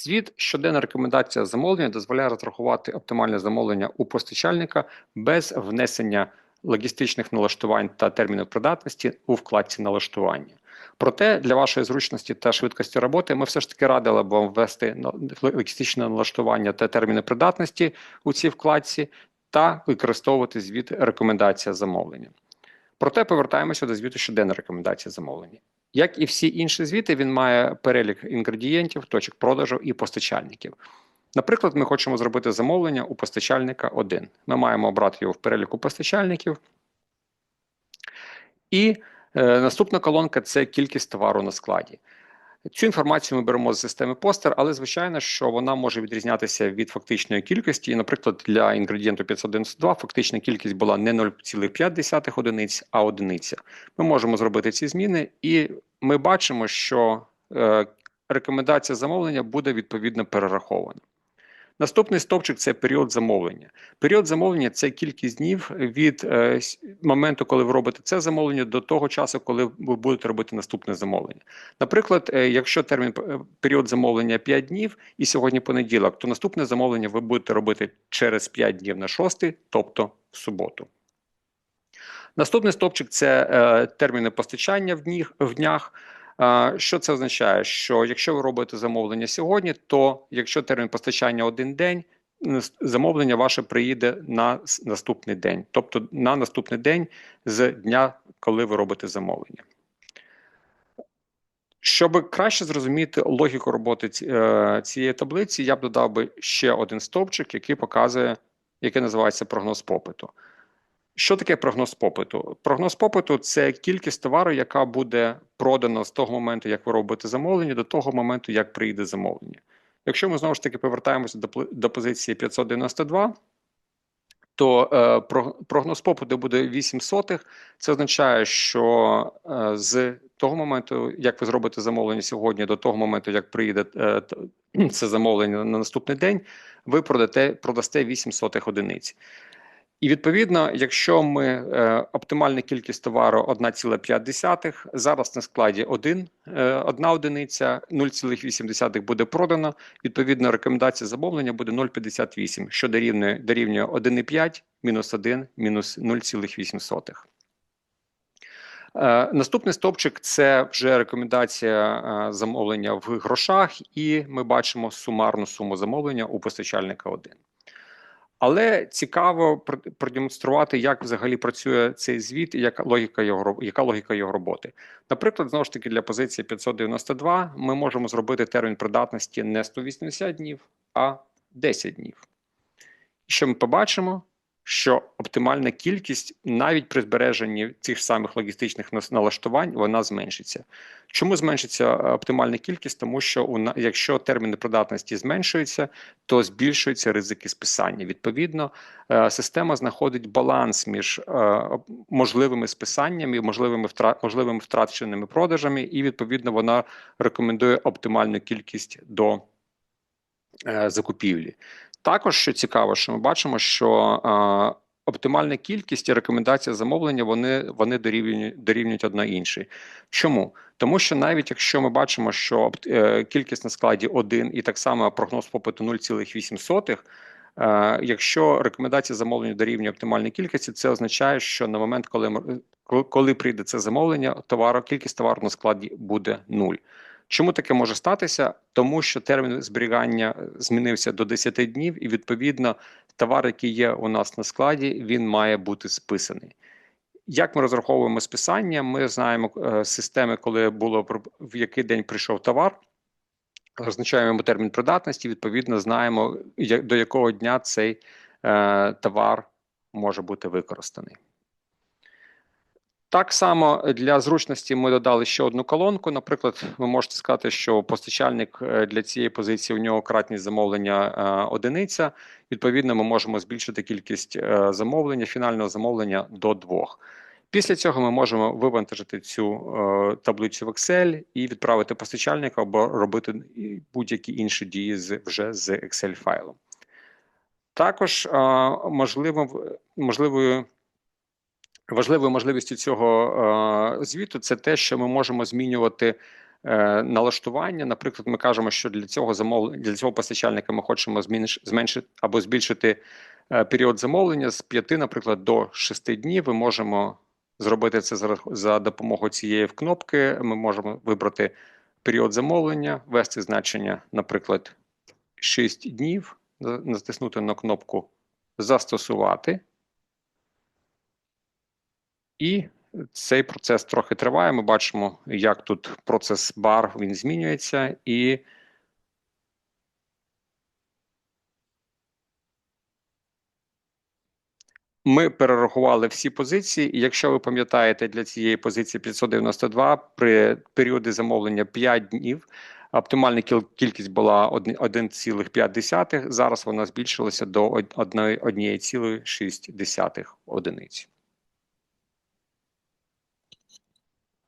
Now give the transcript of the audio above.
Звіт щоденна рекомендація замовлення дозволяє розрахувати оптимальне замовлення у постачальника без внесення логістичних налаштувань та термінів придатності у вкладці налаштування. Проте для вашої зручності та швидкості роботи ми все ж таки радили б вам ввести логістичне налаштування та терміни придатності у цій вкладці та використовувати звіт рекомендація замовлення. Проте повертаємося до звіту щоденна рекомендація замовлення. Як і всі інші звіти, він має перелік інгредієнтів, точок продажу і постачальників. Наприклад, ми хочемо зробити замовлення у постачальника 1. Ми маємо обрати його в переліку постачальників. І е, наступна колонка це кількість товару на складі. Цю інформацію ми беремо з системи постер, але звичайно, що вона може відрізнятися від фактичної кількості. І, наприклад, для інгредієнту 592 фактична кількість була не 0,5 одиниць, а одиниця. Ми можемо зробити ці зміни, і ми бачимо, що е, рекомендація замовлення буде відповідно перерахована. Наступний стовпчик це період замовлення. Період замовлення це кількість днів від е, моменту, коли ви робите це замовлення, до того часу, коли ви будете робити наступне замовлення. Наприклад, е, якщо термін е, період замовлення 5 днів і сьогодні понеділок, то наступне замовлення ви будете робити через 5 днів на 6, тобто в суботу. Наступний стовпчик це е, терміни постачання в днях. В днях. Що це означає? Що якщо ви робите замовлення сьогодні, то якщо термін постачання один день, замовлення ваше приїде на наступний день, тобто на наступний день з дня, коли ви робите замовлення. Щоб краще зрозуміти логіку роботи е, цієї таблиці, я б додав би ще один стовпчик, який показує, який називається прогноз попиту. Що таке прогноз попиту? Прогноз попиту це кількість товару, яка буде продана з того моменту, як ви робите замовлення, до того моменту, як прийде замовлення. Якщо ми знову ж таки повертаємося до, до позиції 592, то е, про- прогноз попиту буде 8 сотих. Це означає, що е, з того моменту, як ви зробите замовлення сьогодні, до того моменту, як приїде е, це замовлення на наступний день, ви продате, продасте 8 сотих одиниць. І відповідно, якщо ми е, оптимальна кількість товару 1,5, зараз на складі 1, е, одна одиниця, 0,8 буде продано. Відповідно, рекомендація замовлення буде 0,58, що дорівнює, дорівнює 1,5 мінус 1 мінус 0,8. Е, Наступний стовпчик це вже рекомендація е, замовлення в грошах, і ми бачимо сумарну суму замовлення у постачальника 1. Але цікаво пр- продемонструвати, як взагалі працює цей звіт і яка логіка його яка логіка його роботи. Наприклад, знову ж таки для позиції 592 ми можемо зробити термін придатності не 180 днів, а 10 днів. Що ми побачимо? Що оптимальна кількість навіть при збереженні цих самих логістичних налаштувань вона зменшиться. Чому зменшиться е, оптимальна кількість? Тому що якщо терміни придатності зменшуються, то збільшуються ризики списання. Відповідно, е, система знаходить баланс між е, можливими списаннями, можливими можливими втраченими продажами, і відповідно вона рекомендує оптимальну кількість до закупівлі. Також що цікаво, що ми бачимо, що е, оптимальна кількість і рекомендація замовлення вони, вони дорівнюють, дорівнюють одна іншій. Чому? Тому що навіть якщо ми бачимо, що е, кількість на складі 1 і так само прогноз попиту 0,8, е, якщо рекомендація замовлення дорівнює оптимальній кількості, це означає, що на момент, коли, коли- прийде це замовлення, товару, кількість товару на складі буде 0. Чому таке може статися? Тому що термін зберігання е, змінився до 10 днів, і відповідно товар, який є у нас на складі, він має бути списаний. Як ми розраховуємо списання? Ми знаємо е, системи, коли було в який день прийшов товар, розначаємо термін придатності, відповідно, знаємо, до якого дня цей е, товар може бути використаний. Так само для зручності ми додали ще одну колонку. Наприклад, ви можете сказати, що постачальник е, для цієї позиції у нього кратність замовлення е, одиниця. Відповідно, ми можемо збільшити кількість е, замовлення, фінального замовлення до двох. Після цього ми можемо вивантажити цю таблицю в Excel і відправити постачальника або робити будь-які інші дії вже з Excel файлом. Також можливо, можливою Важливою можливістю цього е, звіту це те, що ми можемо змінювати е, налаштування. Наприклад, ми кажемо, що для цього замовлення для цього постачальника ми хочемо зменшити або збільшити е, період замовлення з 5, наприклад, до 6 днів. Ми можемо зробити це за, за допомогою цієї кнопки. Ми можемо вибрати період замовлення, ввести значення, наприклад, 6 днів, натиснути на кнопку Застосувати. І цей процес трохи триває. Ми бачимо, як тут процес бар він змінюється, і ми перерахували всі позиції. І якщо ви пам'ятаєте, для цієї позиції 592 при періоді замовлення 5 днів. Оптимальна кількість була 1,5, зараз вона збільшилася до од- одної- 1,6 одиниць.